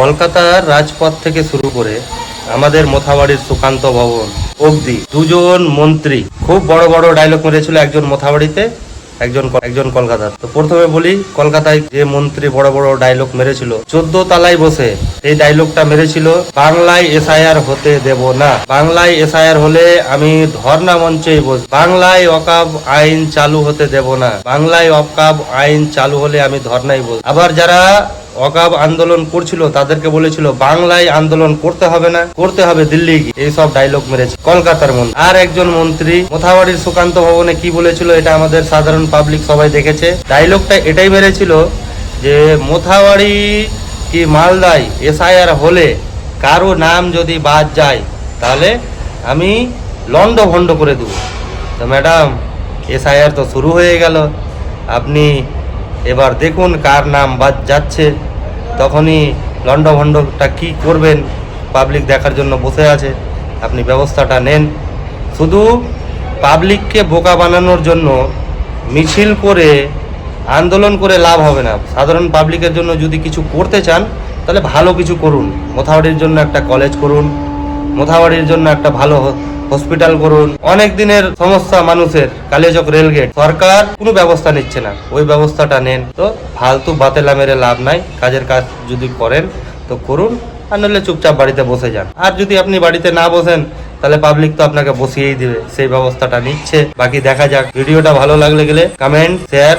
কলকাতার রাজপথ থেকে শুরু করে আমাদের মোথাবাড়ির সুকান্ত ভবন অবধি দুজন মন্ত্রী খুব বড় বড় ডায়লগ মেরেছিল একজন মোথাবাড়িতে, একজন একজন কলকাতার। তো প্রথমে বলি, কলকাতায় যে মন্ত্রী বড় বড় ডায়লগ মেরেছিল, চোদ্দ তালায় বসে এই ডায়লগটা মেরেছিল, বাংলায় এসআইআর হতে দেব না। বাংলায় এসআইআর হলে আমি ধর্ণা মঞ্চেই বস বাংলায় অকাব আইন চালু হতে দেব না। বাংলায় অকাব আইন চালু হলে আমি ধর্নাই বস আবার যারা অকাব আন্দোলন করছিল, তাদেরকে বলেছিল, বাংলায় আন্দোলন করতে হবে না, করতে হবে দিল্লি। গিয়ে এইসব ডায়লগ মেরেছে কলকাতার মন্ত্রী আর একজন মন্ত্রী মোথাবাড়ির সুকান্ত ভবনে কি বলেছিল, এটা আমাদের সাধারণ পাবলিক সবাই দেখেছে। ডায়লগটা এটাই মেরেছিল যে মোথাবাড়ি কি মালদায় এসআইআর হলে কারও নাম যদি বাদ যায়, তাহলে আমি লন্ড ভন্ড করে দেবো। তো ম্যাডাম এসআইআর তো শুরু হয়ে গেল। আপনি এবার দেখুন কার নাম বাদ যাচ্ছে। তখনই লন্ডভন্ডটা কি করবেন? পাবলিক দেখার জন্য বসে আছে। আপনি ব্যবস্থাটা নেন। শুধু পাবলিককে বোকা বানানোর জন্য মিছিল করে আন্দোলন করে লাভ হবে না। সাধারণ পাবলিকের জন্য যদি কিছু করতে চান, তাহলে ভালো কিছু করুন। মোথাবাড়ির জন্য একটা কলেজ করুন। মোথাবাড়ির জন্য একটা ভালো হসপিটাল করুন। অনেক দিনের সমস্যা মানুষের, কালিয়াচক রেলগেট। সরকার কোনো ব্যবস্থা নিচ্ছে না। ওই ব্যবস্থাটা নেন। তো ফালতু বাতেলা মেরে লাভ নাই। কাজের কাজ যদি করেন, তো করুন। আর নাহলে চুপচাপ বাড়িতে বসে যান। আর যদি আপনি বাড়িতে না বসেন, তাহলে পাবলিক তো আপনাকে বসিয়েই দিবে। সেই ব্যবস্থাটা নিচ্ছে। বাকি দেখা যাক। ভিডিওটা ভালো লাগলে গেলে কমেন্ট শেয়ার